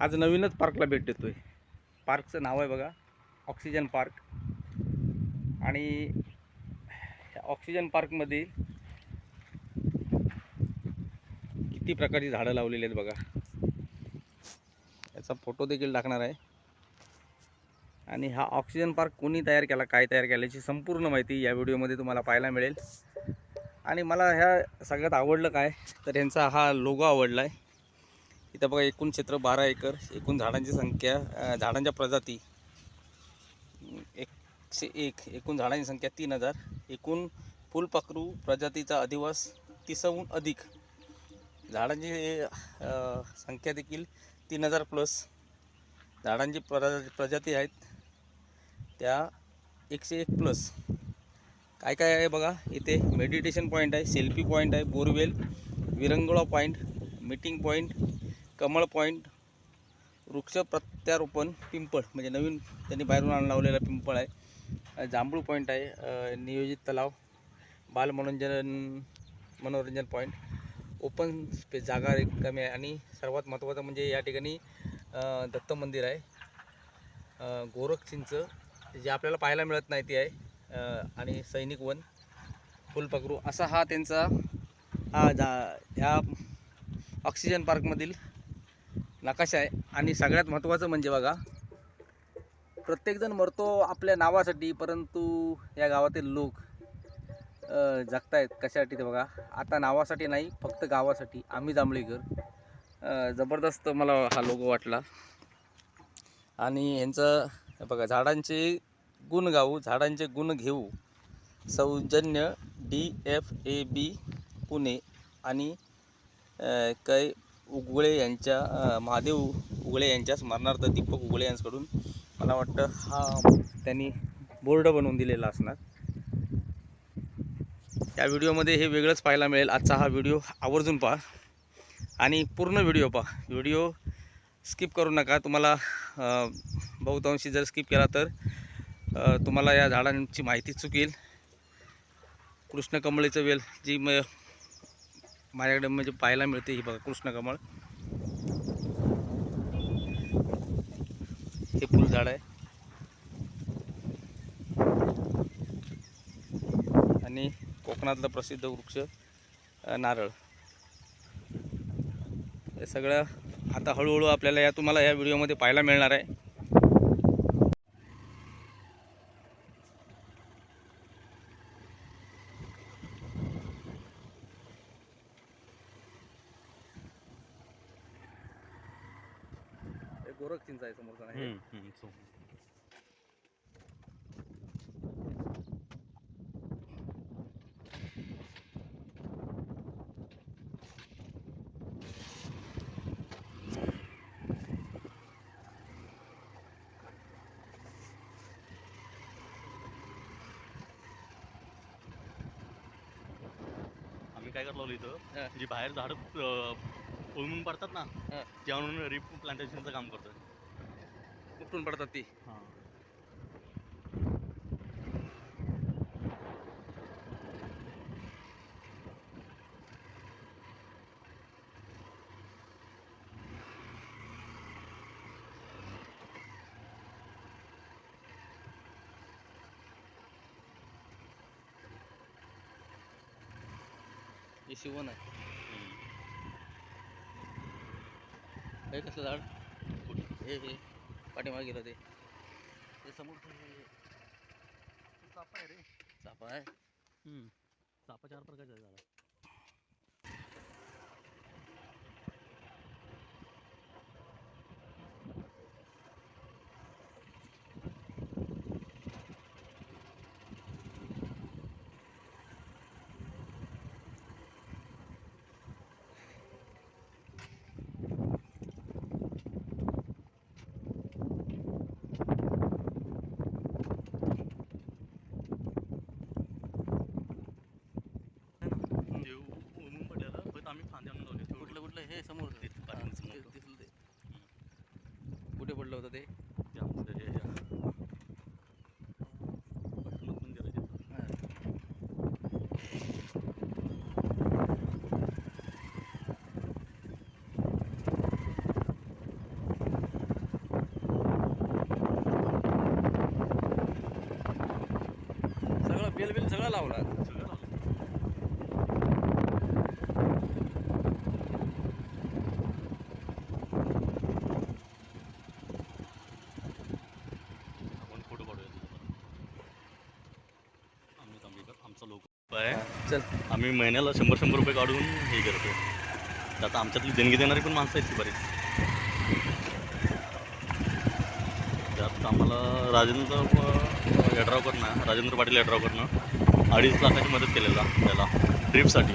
आज नवीनच पार्कला भेट देतो आहे पार्कचं नाव आहे बघा ऑक्सिजन पार्क आणि ह्या ऑक्सिजन पार्कमध्ये किती प्रकारची झाडं लावलेली आहेत बघा. याचा फोटो देखील टाकणार आहे. आणि हा ऑक्सिजन पार्क कोणी तयार केला काय तयार केला याची संपूर्ण माहिती या व्हिडिओमध्ये तुम्हाला पाहायला मिळेल. आणि मला ह्या सगळ्यात आवडलं काय तर यांचा हा लोगो आवडला आहे इथं बघा एकूण क्षेत्र बारा एकर एकूण झाडांची संख्या झाडांच्या प्रजाती एकशे एक एकूण झाडांची संख्या तीन हजार एकूण फुलपाखरू प्रजातीचा अधिवास तिसाहून अधिक. झाडांची संख्या देखील तीन हजार प्लस झाडांची प्रजा प्रजाती आहेत त्या एकशे एक प्लस काय काय आहे बघा इथे मेडिटेशन पॉईंट आहे सेल्फी पॉईंट आहे बोरवेल विरंगुळा पॉईंट मीटिंग पॉईंट कमळ पॉईंट वृक्ष प्रत्यारोपण पिंपळ. म्हणजे नवीन त्यांनी बाहेरून आण लावलेला पिंपळ आहे. जांभूळ पॉईंट आहे. नियोजित तलाव बाल मनोरंजन मनोरंजन पॉईंट ओपन स्पेस जागा कमी आहे. आणि सर्वात महत्त्वाचं म्हणजे या ठिकाणी दत्त मंदिर आहे. अ, गोरख चिंच जे आपल्याला पाहायला मिळत नाही ते आहे. आणि सैनिक वन फुलपकरू असा हा त्यांचा हा जा ह्या ऑक्सिजन पार्कमधील नकाशा आहे. आणि सगळ्यात महत्त्वाचं म्हणजे बघा प्रत्येकजण मरतो आपल्या नावासाठी परंतु या गावातील लोक जगतायत कशासाठी ते बघा. आता नावासाठी नाही फक्त गावासाठी. आम्ही जांभळीकर. जबरदस्त मला हा लोगो वाटला. आणि यांचं बघा झाडांचे गुण गाऊ झाडांचे गुण घेऊ. सौजन्य D F A B Pune आणि अ, कै उगवळे यांच्या महादेव उगळे यांच्या स्मरणार्थ दीपक उगळे यांच्याकडून मला वाटतं हा त्यांनी बोर्ड बनवून दिलेला असणार. या व्हिडिओमध्ये हे वेगळंच पाहायला मिळेल. आजचा हा व्हिडिओ आवर्जून पहा. आणि पूर्ण व्हिडिओ पहा. व्हिडिओ स्किप करू नका. तुम्हाला बहुतांशी जर स्किप केला तर तुम्हाला या झाडांची माहिती चुकेल. कृष्णकमळीचं वेल जी म माझ्याकडे म्हणजे पाहायला मिळते ही बघा कृष्णकमळ हे फुलझाड आहे. आणि कोकणातलं प्रसिद्ध वृक्ष नारळ. हे सगळं आता हळूहळू आपल्याला या तुम्हाला या व्हिडिओमध्ये पाहायला मिळणार आहे गोरख चिंच आहे समोरचा आम्ही काय करलो इथं. जी बाहेर झाडं पळून पडतात ना. त्या रिप प्लांटेशनचं काम करतोय कुठून पडतात ती. हे. शिवण आहे. हे कसलं झाड? हे हे. पाठीमागे गेलं ते. ते समोर चापा आहे रे. चाफा आहे? चापा चार प्रकारचे आहे झाडं ते ऊन पडलेलं पण आम्ही फांदे आणून लावले कुठलं कुठलं हे समोर ते हा, पाठीमागचं ते मोठं. दिसलं ते कुठे पडलं होतं ते ते आमचं हे- हे- हनुमंत मंदिर आहे तिथं. हा. बेल बिल सगळं लावला सगळं लावलं आपण फोटो काढूया त्याच्यावर. आम्ही तांबेकर आमचा लोक आहे चल. आम्ही महिन्याला शंभर शंभर रुपये काढून हे करतो तर आता आमच्यातली देणगी देणारी पण माणसं आहेत ती बरीच. त्यात आम्हाला राजेंद्र यड्रावकरनं राजेंद्र पाटील यड्रावकरनं अडीच लाखाची मदत केलेला त्याला ट्रीपसाठी.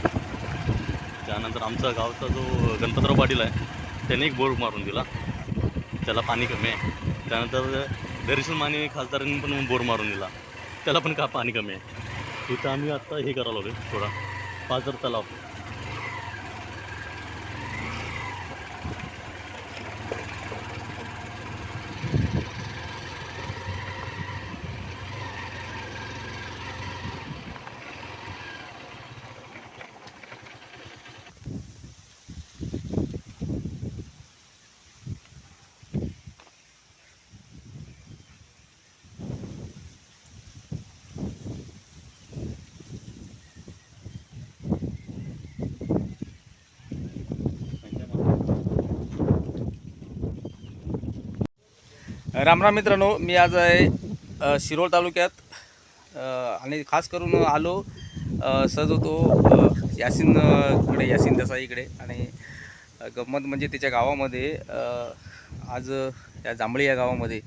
त्यानंतर आमचा गावचा जो गणपतराव पाटील आहे त्याने एक बोर मारून दिला. त्याला पाणी कमी आहे. त्यानंतर दर्शन माने खासदारांनी पण बोर मारून दिला. त्याला पण का पाणी कमी आहे? इथं आम्ही आत्ता हे करायला लागलो थोडा पाझर तलाव. रामराम मित्रांनो मी आज आहे शिरोळ तालुक्यात आणि खास करून आलो सहज होतो अ, यासीन इकडे देसाईकडे आणि गंमत म्हणजे त्याच्या गावामध्ये आज या जांभळी या गावामध्ये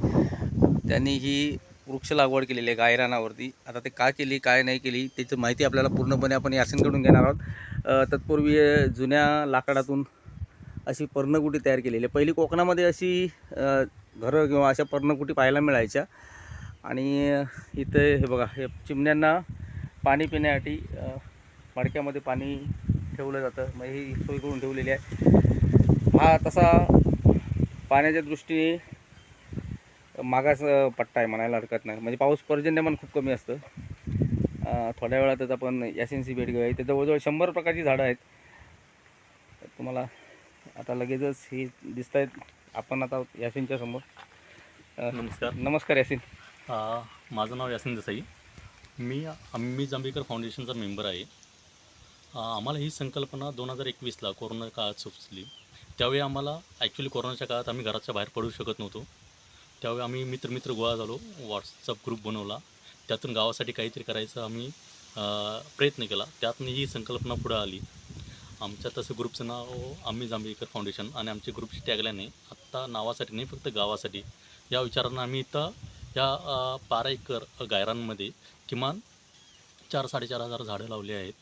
त्यांनी ही वृक्ष लागवड केलेली आहे गायरानावरती. आता ते का केली काय नाही केली त्याची माहिती आपल्याला पूर्णपणे आपण यासीनकडून घेणार आहोत. तत्पूर्वी जुन्या लाकडातून अशी पर्णकुटी तयार केलेली आहे. पहिली कोकणामध्ये अशी घरं किंवा अशा पर्णकुटी पाहायला मिळायच्या. आणि इथे हे बघा हे चिमण्यांना पाणी पिण्यासाठी मडक्यामध्ये पाणी ठेवलं जातं. मग ही सोय करून ठेवलेली आहे. हा तसा पाण्याच्या दृष्टीने मागास पट्टा आहे म्हणायला हरकत नाही. म्हणजे पाऊस पर्जन्यमान खूप कमी असतं. थोड्या वेळातच आपण यासिनची भेट घेऊया. इथे जवळजवळ शंभर प्रकारची झाडं आहेत. तुम्हाला आता लगेचच ही दिसत आहेत आपण आता यासिनच्या समोर. नमस्कार. नमस्कार यासिन. माझं नाव यासिन देसाई. मी आम्ही जांभेकर फाउंडेशनचा मेंबर आहे. आम्हाला ही संकल्पना दोन हजार एकवीसला कोरोना काळात सुचली. त्यावेळी आम्हाला ॲक्च्युली कोरोनाच्या काळात आम्ही घराच्या बाहेर पडू शकत नव्हतो. त्यावेळी आम्ही मित्रमित्र गोळा झालो व्हॉट्सअप ग्रुप बनवला. त्यातून गावासाठी काहीतरी करायचं आम्ही प्रयत्न केला. त्यातून ही संकल्पना पुढं आली. आमच्या तसं ग्रुपचं नाव आम्ही जांभेकर फाउंडेशन आणि आमच्या ग्रुपची टॅगलाईन आहे आत्ता नावासाठी नाही फक्त गावासाठी. या विचारानं आम्ही इथं या बारा एकर गायरांमध्ये किमान चार साडेचार हजार झाडं लावली आहेत.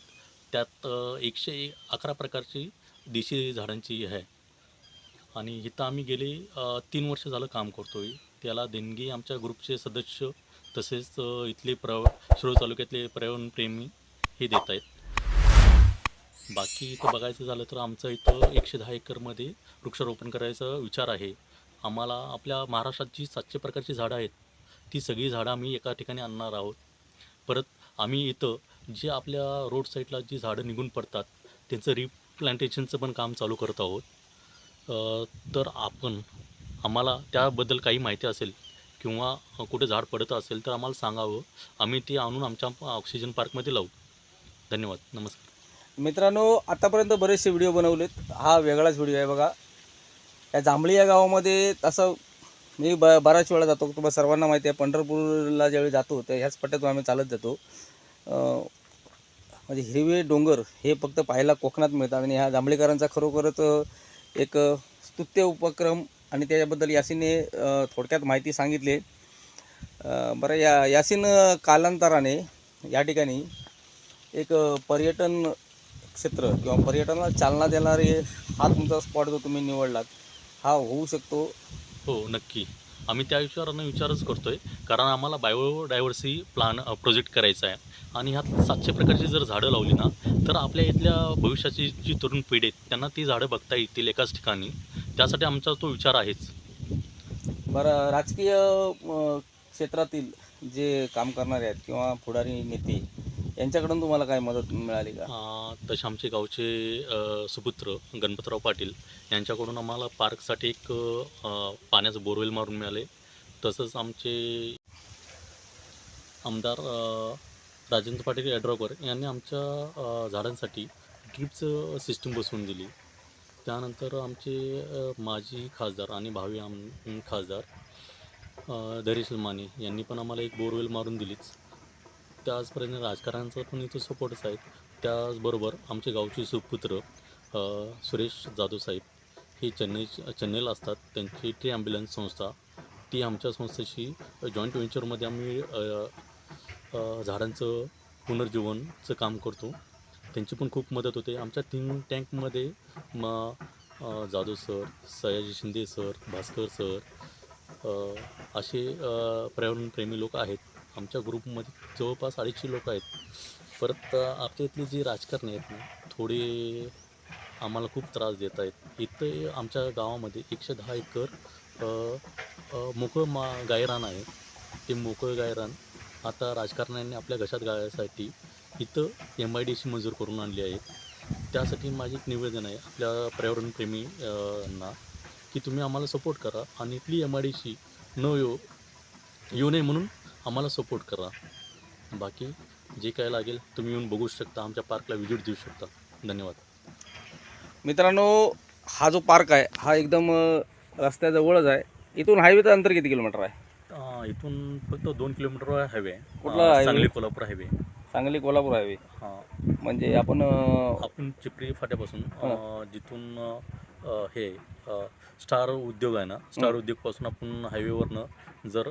त्यात एकशे एक अकरा प्रकारची देशी झाडांची आहे. आणि इथं आम्ही गेले तीन वर्ष झालं काम करतो आहे त्याला देणगी आमच्या ग्रुपचे सदस्य तसेच इथले प्र शिरोळ तालुक्यातले पर्यावरणप्रेमी हे देत आहेत. बाकी इथं बघायचं झालं तर आमचं इथं एकशे दहा एकरमध्ये वृक्षारोपण करायचा विचार आहे. आम्हाला आपल्या महाराष्ट्रात जी सातशे प्रकारची झाडं आहेत ती सगळी झाडं आम्ही एका ठिकाणी आणणार आहोत. परत आम्ही इथं जे आपल्या रोड साईडला जी झाडं निघून पडतात त्यांचं रिप्लांटेशनचं पण काम चालू करत आहोत. तर आपण आम्हाला त्याबद्दल काही माहिती असेल किंवा कुठे झाड पडत असेल तर आम्हाला सांगावं. आम्ही ते आणून आमच्या ऑक्सिजन पार्कमध्ये लावू. धन्यवाद. नमस्कार. मित्रांनो आतापर्यंत बरेचसे व्हिडिओ बनवलेत. हा वेगळाच व्हिडिओ आहे बघा. या जांभळी या गावामध्ये तसं मी ब बऱ्याच वेळा जातो. तुम्हाला सर्वांना माहिती आहे पंढरपूरला ज्यावेळी जातो तर ह्याच पट्ट्यातून आम्ही चालत जातो. म्हणजे हिरवे डोंगर हे फक्त पाहायला कोकणात मिळतात आणि ह्या जांभळीकरांचा खरोखरच एक स्तुत्य उपक्रम आणि त्याच्याबद्दल यासीने थोडक्यात माहिती सांगितली. बरं या यासीन कालांतराने या ठिकाणी एक पर्यटन क्षेत्र किंवा पर्यटनाला चालना देणारे हा तुमचा स्पॉट जो तुम्ही निवडलात हा होऊ शकतो? हो नक्की. आम्ही त्या विचारानं विचारच करतो आहे कारण आम्हाला बायोडायव्हर्सी प्लान प्रोजेक्ट करायचा आहे. आणि ह्यात सातशे प्रकारची जर झाडं लावली ना तर आपल्या इथल्या भविष्याची जी तरुण पिढी आहेत त्यांना ती झाडं बघता येतील एकाच ठिकाणी. त्यासाठी आमचा तो विचार आहेच. बरं राजकीय क्षेत्रातील जे काम करणारे आहेत किंवा पुढारी नेते यांच्याकडून तुम्हाला काय मदत मिळाली का? अं, तसे आमचे गावचे अं, सुपुत्र गणपतराव पाटील यांच्याकडून आम्हाला पार्कसाठी एक अं, पाण्याचं बोरवेल मारून मिळाले. तसंच आमचे आमदार अं, राजेंद्र पाटील ॲड्रॉकर यांनी आमच्या झाडांसाठी ड्रीपचं सिस्टीम बसवून दिली. त्यानंतर आमचे अ, माजी खासदार आणि भावी आम खासदार अ, धैर्यशील माने यांनी पण आम्हाला एक बोरवेल मारून दिलीच. त्याचपर्यंत राजकारणाचा पण इथं सपोर्टच आहे त्याचबरोबर आमचे गावचे सुपुत्र सुरेश जाधव साहेब हे चेन्नई चेन्नईला असतात. त्यांची टी ॲम्ब्युलन्स संस्था ती आमच्या संस्थेशी जॉईंट व्हेंचरमध्ये आम्ही झाडांचं पुनर्जीवनचं काम करतो. त्यांची पण खूप मदत होते. आमच्या तीन टँकमध्ये मग Jadhav sir Sayaji Shinde sir Bhaskar sir असे पर्यावरणप्रेमी लोक आहेत. आमच्या ग्रुपमध्ये जवळपास अडीचशे लोक आहेत. परत आपल्या इथली जी राजकारणी आहेत ना थोडे आम्हाला खूप त्रास देत आहेत. इथं आमच्या गावामध्ये एकशे दहा एकर मोकळं मा गायरान आहे. ते मोकळं गायरान आता राजकारण्यांनी आपल्या घशात गाळण्यासाठी इथं एम आय डी सी मंजूर करून आणली आहे. त्यासाठी माझे एक निवेदन आहे आपल्या पर्यावरणप्रेमी ना की तुम्ही आम्हाला सपोर्ट करा आणि इथली एम आय डी सी न येऊ येऊ नये म्हणून आम्हाला सपोर्ट करा. बाकी जे काय लागेल तुम्ही येऊन बघू शकता आमच्या पार्कला व्हिजिट देऊ शकता. धन्यवाद. मित्रांनो हा जो पार्क आहे हा एकदम अ, रस्त्याजवळच आहे. इथून हायवेचं अंतर किती किलोमीटर आहे? इथून फक्त दोन किलोमीटर हायवे आहे कुठला highway? Sangli Kolhapur highway Sangli Kolhapur highway हां. म्हणजे आपण अ, आपण चिपरी फाट्यापासून अ, जिथून अ, अ, हे अ, स्टार उद्योग आहे ना स्टार. उद्योगपासून आपण हायवेवरनं जर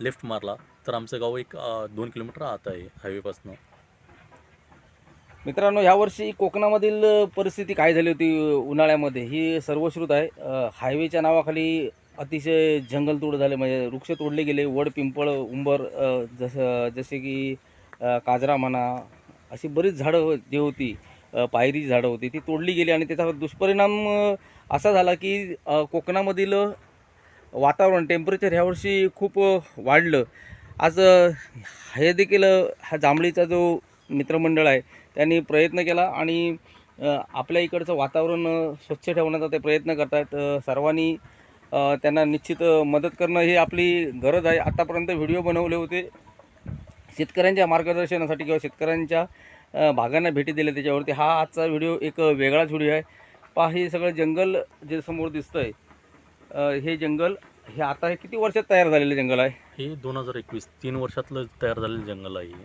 लेफ्ट मारला तर आमचं गाव एक अ, दोन किलोमीटर आत आहे हायवेपासनं. मित्रांनो यावर्षी कोकणामधील परिस्थिती काय झाली होती उन्हाळ्यामध्ये? ही सर्वश्रुत आहे. अ, हायवेच्या नावाखाली अतिशय जंगलतोड झाले म्हणजे वृक्ष तोडले गेले वड पिंपळ उंबर अ, जसं जसे की अ, काजरा म्हणा अशी बरीच झाडं हो-, जे होती अ, पायरी झाडं होती ती तोडली गेली आणि त्याचा दुष्परिणाम अ, असा झाला की अ, कोकणामधील वातावरण टेम्परेचर ह्यावर्षी खूप वाढलं. आज हे देखील हा जांभळीचा जो मित्रमंडळ आहे त्यांनी प्रयत्न केला आणि आपल्या इकडचं वातावरण स्वच्छ ठेवण्याचा ते प्रयत्न करत आहेत सर्वांनी त्यांना निश्चित मदत करणं ही आपली गरज आहे. आत्तापर्यंत व्हिडिओ बनवले होते शेतकऱ्यांच्या मार्गदर्शनासाठी किंवा शेतकऱ्यांच्या भागांना भेटी दिल्या त्याच्यावरती. हा आजचा व्हिडिओ एक वेगळाच व्हिडिओ आहे. पहा हे सगळं जंगल जे समोर दिसतं आहे हे जंगल हे आता हे किती वर्षात तयार झालेलं जंगल आहे? हे दोन हजार एकवीस तीन वर्षातलं तयार झालेलं जंगल आहे हे.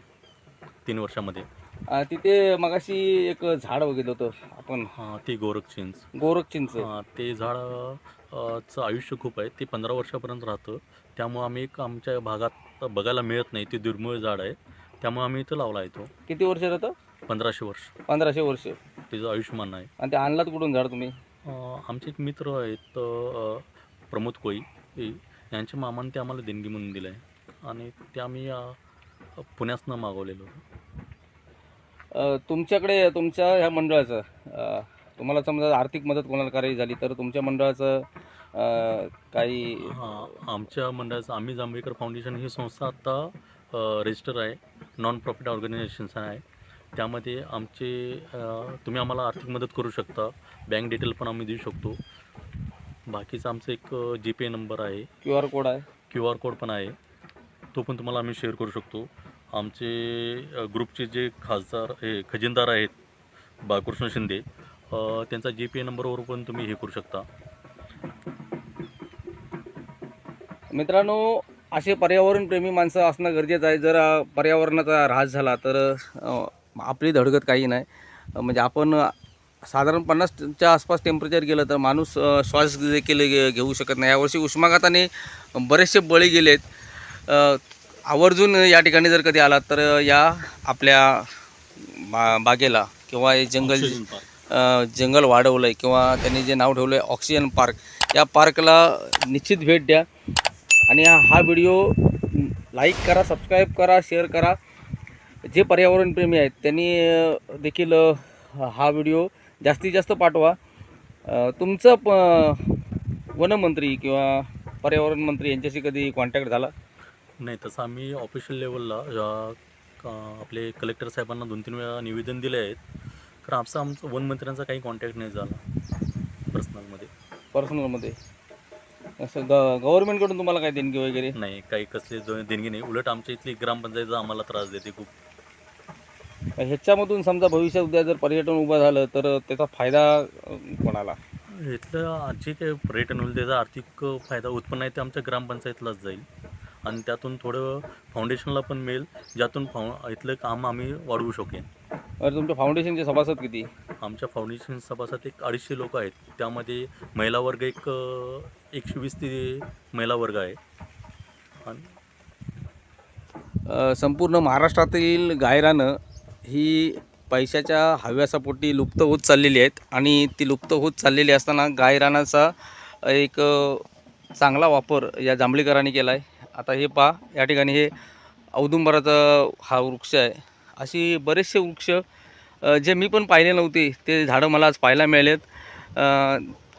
तीन वर्षामध्ये. अ, तिथे मगाशी एक झाड बघितलं होतं आपण. हां ते गोरखचिंच गोरख चिंच. हां ते झाड अ, चं आयुष्य खूप आहे. ते पंधरा वर्षापर्यंत राहतं. त्यामुळं आम्ही एक आमच्या भागात बघायला मिळत नाही. ते दुर्मिळ झाड आहे. त्यामुळे आम्ही इथं लावला आहे तो. किती वर्ष राहतं? पंधराशे वर्ष. पंधराशे वर्ष. त्याचं आयुष्यमान आहे. आणि ते आणलात कुठून झाड तुम्ही? अ, आमचे एक मित्र आहेत अ, प्रमोद कोई यांच्या मामाने ते आम्हाला देणगी म्हणून दिलं आहे आणि ते आम्ही अ, पुण्यातनं मागवलेलो तुमच्याकडे तुमच्या ह्या मंडळाचं तुम्हाला समजा आर्थिक मदत कोणाला करायची झाली तर तुमच्या मंडळाचं काही हां आमच्या मंडळाचं आम्ही जांभेकर फाउंडेशन ही संस्था आत्ता रजिस्टर आहे. नॉन प्रॉफिट ऑर्गनायझेशन्स आहे. त्यामध्ये आमचे तुम्ही आम्हाला आर्थिक मदत करू शकता. बँक डिटेल पण आम्ही देऊ शकतो. बाकीचं आमचं एक जी पे नंबर आहे. क्यू आर कोड आहे. क्यू आर कोड पण आहे. तो पण तुम्हाला आम्ही शेअर करू शकतो. आमचे ग्रुपचे जे खासदार हे खजिनदार आहेत बाळकृष्ण शिंदे त्यांचा जी पी नंबरवर पण तुम्ही हे करू शकता. मित्रांनो असे पर्यावरणप्रेमी माणसं असणं गरजेचं आहे. जर पर्यावरणाचा ऱ्हास झाला तर आपली धडगत काही नाही. म्हणजे आपण साधारण पन्नासच्या आसपास टेम्परेचर गेलं तर माणूस श्वास देखील घेऊ शकत नाही. यावर्षी उष्माघाताने बरेचसे बळी गेलेत. अ, आवर्जून या ठिकाणी जर कधी आलात तर या आपल्या बा बागेला किंवा हे जंगल जंगल वाढवलं आहे किंवा त्यांनी जे नाव ठेवलं आहे ऑक्सिजन पार्क या पार्कला निश्चित भेट द्या. आणि हा व्हिडिओ लाईक करा सबस्क्राईब करा शेअर करा. जे पर्यावरणप्रेमी आहेत त्यांनी देखील हा व्हिडिओ जास्तीत जास्त पाठवा. तुमचं प वनमंत्री किंवा पर्यावरण मंत्री यांच्याशी कधी कॉन्टॅक्ट झाला? नाही तसं आम्ही ऑफिशियल लेवलला आपले कलेक्टर साहेबांना दोन तीन वेळा निवेदन दिले आहेत. कारण आमचं आमचं वनमंत्र्यांचा काही कॉन्टॅक्ट नाही झाला पर्सनलमध्ये पर्सनलमध्ये असं ग गव्हर्नमेंटकडून तुम्हाला काय देणगी वगैरे? नाही काही कसली देणगी नाही. उलट आमच्या इथली ग्रामपंचायत आम्हाला त्रास देते खूप. ह्याच्यामधून समजा भविष्यात उद्या जर पर्यटन उभं झालं तर त्याचा फायदा कोणाला? इथलं जे काही पर्यटन होईल त्याचा आर्थिक फायदा उत्पन्न आहे ते आमच्या ग्रामपंचायतलाच जाईल. आणि त्यातून थोडं फाउंडेशनला पण मिळेल ज्यातून फाउ इथलं काम आम्ही वाढवू शकेन. अरे तुमच्या फाउंडेशनचे सभासद किती? आमच्या फाउंडेशन सभासद एक अडीचशे लोक आहेत. त्यामध्ये महिला वर्ग एक एकशे वीस ते महिला वर्ग आहे. आणि संपूर्ण महाराष्ट्रातील गायरानं ही पैशाच्या हव्यासापोटी लुप्त होत चाललेली आहेत आणि ती लुप्त होत चाललेली असताना गायरानाचा एक चांगला वापर या जांभळीकरांनी केला आहे आता हे पहा या ठिकाणी हे औदुंबराचा हा वृक्ष आहे. अशी बरेचसे वृक्ष जे मी पण पाहिले नव्हते ते झाडं मला आज पाहायला मिळालेत.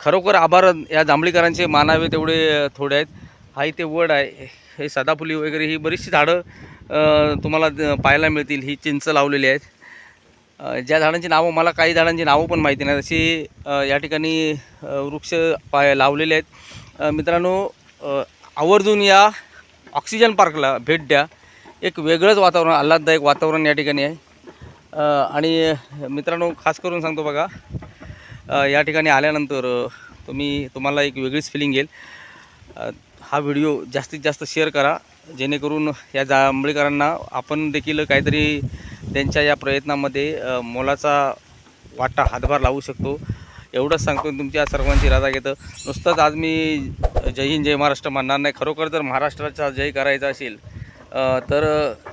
खरोखर आभार या जांभळीकरांचे मानावे तेवढे थोडे आहेत. हा इथे वड आहे हे सदाफुली वगैरे ही बरीचशी झाडं तुम्हाला पाहायला मिळतील. ही चिंच लावलेली आहेत. ज्या झाडांची नावं मला काही झाडांची नावं पण माहिती नाही अशी या ठिकाणी वृक्ष पाय लावलेले आहेत. मित्रांनो आवर्जून या ऑक्सिजन पार्कला भेट द्या. एक वेगळंच वातावरण आल्हाददायक वातावरण या ठिकाणी आहे. आणि मित्रांनो खास करून सांगतो बघा या ठिकाणी आल्यानंतर तुम्ही तुम्हाला एक वेगळीच फिलिंग येईल. हा व्हिडिओ जास्तीत जास्त शेअर करा जेणेकरून या जांभळीकरांना आपण देखील काहीतरी त्यांच्या या प्रयत्नामध्ये मोलाचा वाटा हातभार लावू शकतो. एवढंच सांगतो तुमच्या सर्वांची राजा घेतं नुसतंच आज मी जय हिंद जय महाराष्ट्र म्हणणार नाही. खरोखर जर महाराष्ट्राचा जय करायचा असेल तर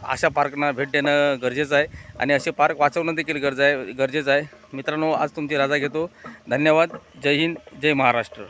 अशा पार्कना भेट देणं गरजेचं आहे. आणि असे पार्क वाचवणं देखील गरज आहे गरजेचं आहे. मित्रांनो आज तुमची राजा घेतो धन्यवाद. जय हिंद जय महाराष्ट्र.